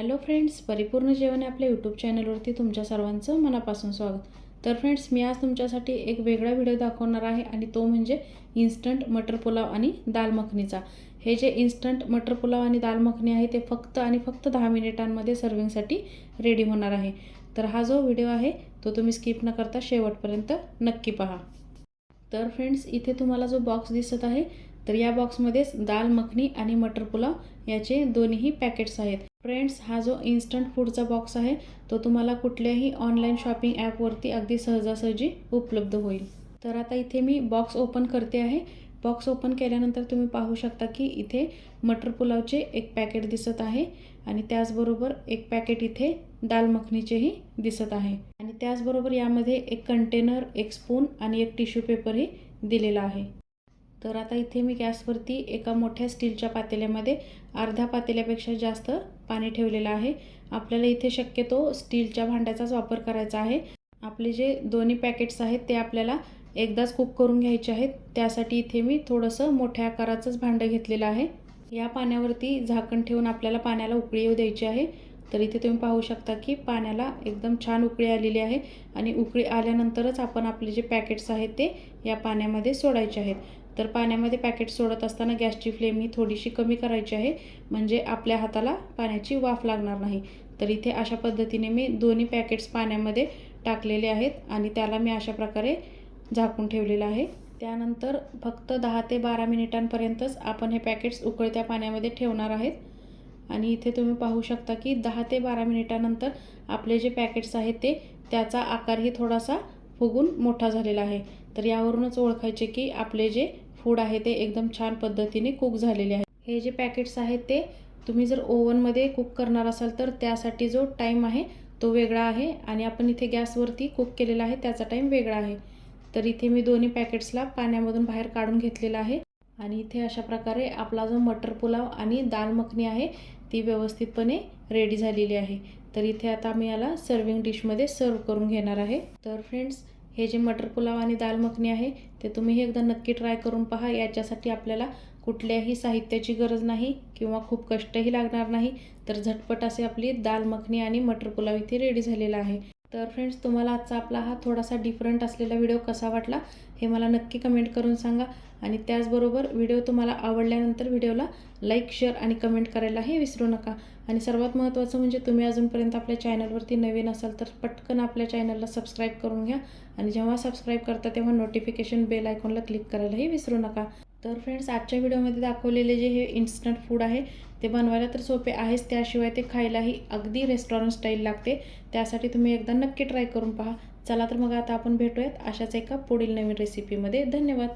Hello friends परिपूर्ण जेवण आपल्या यूट्यूब चॅनलवरती तुमच्या सर्वांचं मनापासून स्वागत. तर फ्रेंड्स मी आज तुमच्यासाठी एक वेगळा व्हिडिओ दाखवणार आहे आणि तो म्हणजे इन्स्टंट मटर पुलाव आणि दाल मखनीचा. हे जे इन्स्टंट मटर पुलाव आणि दाल मखनी आहे ते फक्त आणि फक्त दहा मिनिटांमध्ये सर्विंगसाठी रेडी होणार आहे. तर हा जो व्हिडिओ आहे तो तुम्ही स्किप न करता शेवटपर्यंत नक्की पहा. तर फ्रेंड्स इथे तुम्हाला जो बॉक्स दिसत आहे तर या बॉक्समध्येच दाल मखनी आणि मटर पुलाव याचे दोन्हीही पॅकेट्स आहेत. फ्रेंड्स हा जो इन्स्टंट फूडचा बॉक्स आहे तो तुम्हाला कुठल्याही ऑनलाईन शॉपिंग ॲपवरती अगदी सहजासहजी उपलब्ध होईल. तर आता इथे मी बॉक्स ओपन करते आहे. बॉक्स ओपन केल्यानंतर तुम्ही पाहू शकता की इथे मटर पुलावचे एक पॅकेट दिसत आहे आणि त्याचबरोबर एक पॅकेट इथे दाल मखनीचेही दिसत आहे. आणि त्याचबरोबर यामध्ये एक कंटेनर एक स्पून आणि एक टिश्यू पेपरही दिलेला आहे. तर आता इथे मी गॅसवरती एका मोठ्या स्टीलच्या पातेल्यामध्ये अर्ध्या पातेल्यापेक्षा जास्त पाणी ठेवलेलं आहे. आपल्याला इथे शक्यतो स्टीलच्या भांड्याचाच वापर करायचा आहे. आपले जे दोन्ही पॅकेट्स आहेत ते आपल्याला एकदाच कुक करून घ्यायचे आहेत. त्यासाठी इथे मी थोडंसं मोठ्या आकाराचंच भांडं घेतलेलं आहे. या पाण्यावरती झाकण ठेवून आपल्याला पाण्याला उकळी येऊ द्यायची आहे. तर इथे तुम्ही पाहू शकता की पाण्याला एकदम छान उकळी आलेली आहे आणि उकळी आल्यानंतरच आपण आपले जे पॅकेट्स आहेत ते या पाण्यामध्ये सोडायचे आहेत. तर पाण्यामध्ये पॅकेट सोडत असताना गॅसची फ्लेम ही थोडीशी कमी करायची आहे. म्हणजे आपल्या हाताला पाण्याची वाफ लागणार नाही. तर इथे अशा पद्धतीने मी दोन्ही पॅकेट्स पाण्यामध्ये टाकलेले आहेत आणि त्याला मी अशा प्रकारे झाकून ठेवलेलं आहे. त्यानंतर फक्त दहा ते बारा मिनिटांपर्यंतच आपण हे पॅकेट्स उकळत्या पाण्यामध्ये ठेवणार आहेत. आणि इथे तुम्ही पाहू शकता की दहा ते बारा मिनिटानंतर आपले जे पॅकेट्स आहेत ते त्याचा आकारही थोडासा फुगून मोठा झालेला आहे. तर यावरूनच ओळखायचे की आपले जे फूड आहे ते एकदम छान पद्धतीने कुक झालेले आहे. हे जे पॅकेट्स आहेत ते तुम्ही जर ओव्हनमध्ये कुक करणार असाल तर त्यासाठी जो टाईम आहे तो वेगळा आहे आणि आपण इथे गॅसवरती कुक केलेला आहे त्याचा टाईम वेगळा आहे. तर इथे मी दोन्ही पॅकेट्सला पाण्यामधून बाहेर काढून घेतलेला आहे आणि इथे अशा प्रकारे आपला जो मटर पुलाव आणि दाल मखनी आहे ती व्यवस्थितपणे रेडी झालेली आहे. तर इथे आता मी याला सर्विंग डिशमध्ये सर्व करून घेणार आहे. तर फ्रेंड्स हे जे मटर पुलाव आणि दाल मखनी आहे ते तुम्ही एकदा नक्की ट्राय करून पहा. याच्यासाठी आपल्याला कुठल्याही साहित्याची गरज नाही किंवा खूप कष्टही लागणार नाही. तर झटपट असे आपली दाल मखनी आणि मटर पुलाव इथे रेडी झालेला आहे. तर फ्रेंड्स तुम्हाला आजचा आपला हा थोडासा डिफरंट असलेला व्हिडिओ कसा वाटला हे मला नक्की कमेंट करून सांगा. आणि त्याचबरोबर व्हिडिओ तुम्हाला आवडल्यानंतर व्हिडिओला लाईक शेअर आणि कमेंट करायलाही विसरू नका. आणि सर्वात महत्त्वाचं म्हणजे तुम्ही अजूनपर्यंत आपल्या चॅनलवरती नवीन असाल तर पटकन आपल्या चॅनलला सबस्क्राईब करून घ्या. आणि जेव्हा सबस्क्राईब करता तेव्हा नोटिफिकेशन बेल आयकॉनला क्लिक करायलाही विसरू नका. तर फ्रेंड्स आजच्या व्हिडिओमध्ये दाखवलेले जे हे इन्स्टंट फूड आहे ते बनवायला तर सोपे आहेच. त्याशिवाय ते खायलाही अगदी रेस्टॉरंट स्टाईल लागते. त्यासाठी तुम्ही एकदा नक्की ट्राय करून पहा. चला तर मग आता आपण भेटूयात अशाच एका पुढील नवीन रेसिपीमध्ये धन्यवाद!